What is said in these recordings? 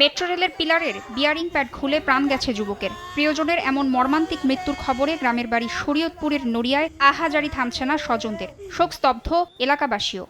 Metro রেলের পিলারের bearing pad খুলে প্রাণ গেছে যুবকের। প্রিয়জনের এমন মর্মান্তিক মৃত্যুর খবরে গ্রামের বাড়ি শরীয়তপুরের নড়িয়ায় আহাজারি থামছে না স্বজনদের। শোকস্তব্ধ এলাকাবাসীও।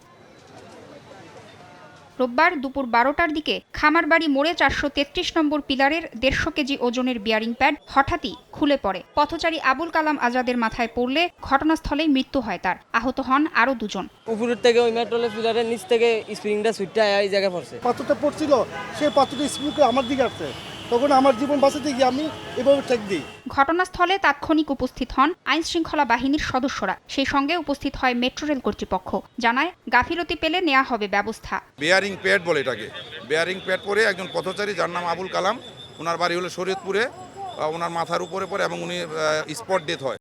রোববার দুপুর বারোটার দিকে খামারবাড়ি মোড়ে চারশো তেত্রিশ নম্বর পিলারের দেড়শো কেজি ওজনের বিয়ারিং প্যাড হঠাৎই খুলে পড়ে। পথচারী আবুল কালাম আজাদের মাথায় পড়লে ঘটনাস্থলেই মৃত্যু হয় তার। আহত হন আরও দুজন। উপরের থেকে ওই মেট্রোলের পিলারের নিচ থেকে স্প্রিংটা সুইটটা এই জায়গায় পড়ছে। পাথরটা পড়ছিল সেই পাথরটা স্প্রিং আমার দিকে আসছে তখন আমার জীবন বাঁচাতে গিয়ে আমি এভাবে টেক দিই। ঘটনাস্থলে তাৎক্ষণিক উপস্থিত হন আইন শৃঙ্খলা বাহিনীর সদস্যরা। সেই সঙ্গে উপস্থিত হয় মেট্রো রেল কর্তৃপক্ষ জানায় গাফিলতি পেলে নেওয়া হবে ব্যবস্থা। বেয়ারিং প্যাড বলে এটাকে। বেয়ারিং প্যাড পরে একজন পথচারী যার নাম আবুল কালাম ওনার বাড়ি হলো শরীয়তপুরে ওনার মাথার উপরে পরে এবং উনি স্পট ডেথ হয়।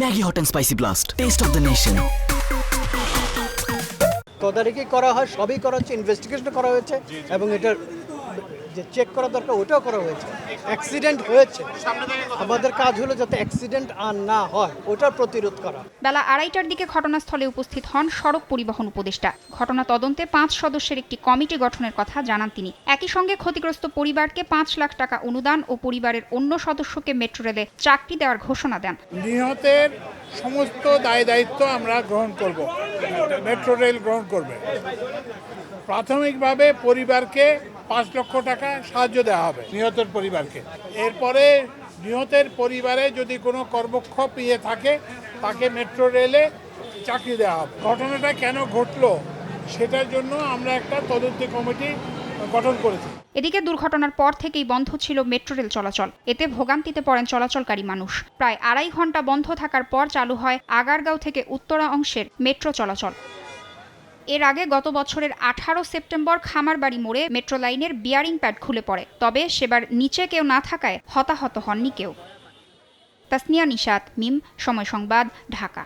Maggi hot and spicy blast taste of the nation. তদারকি করা হয় সবই করা হচ্ছে ইনভেস্টিগেশন করা হয়েছে এবং এটার যে চেক করা দরকার ওটাও করা হয়েছে। অ্যাক্সিডেন্ট হয়েছে। আমাদের কাজ হলো যাতে অ্যাক্সিডেন্ট আর না হয় ওটার প্রতিরোধ করা। বেলা আড়াইটার দিকে ঘটনাস্থলে উপস্থিত হন সড়ক পরিবহন উপদেষ্টা। ঘটনা তদন্তে পাঁচ সদস্যের একটি কমিটি গঠনের কথা জানান তিনি। একই সঙ্গে ক্ষতিগ্রস্ত পরিবারকে পাঁচ লাখ টাকা অনুদান ও পরিবারের অন্য সদস্যকে মেট্রো রেলে চাকরি দেওয়ার ঘোষণা দেন। নিহতের সমস্ত দায় দায়িত্ব আমরা গ্রহণ করব। মেট্রো রেল গ্রহণ করবে। প্রাথমিকভাবে পরিবারকে পাঁচ লক্ষ টাকা সাহায্য দেওয়া হবে নিহতের পরিবারকে। এরপরে নিহতের পরিবারে যদি কোনো কর্মক্ষম ইয়ে থাকে, তাকে মেট্রো রেলে চাকরি দেওয়া হবে। ঘটনাটা কেন ঘটলো, সেটার জন্য আমরা একটা তদন্ত কমিটি গঠন করেছি। এদিকে দুর্ঘটনার পর থেকেই বন্ধ ছিল মেট্রো রেল চলাচল। এতে ভোগান্তিতে পড়েন চলাচলকারী মানুষ। প্রায় আড়াই ঘণ্টা বন্ধ থাকার পর চালু হয় আগারগাঁও থেকে উত্তরা অংশের মেট্রো চলাচল। এর আগে গত বছরের আঠারো সেপ্টেম্বর খামারবাড়ি মোড়ে মেট্রো লাইনের বিয়ারিং প্যাড খুলে পড়ে। তবে সেবার নিচে কেউ না থাকায় হতাহত হননি কেউ। তাসনিয়া নিশাত, মিম, সময় সংবাদ, ঢাকা।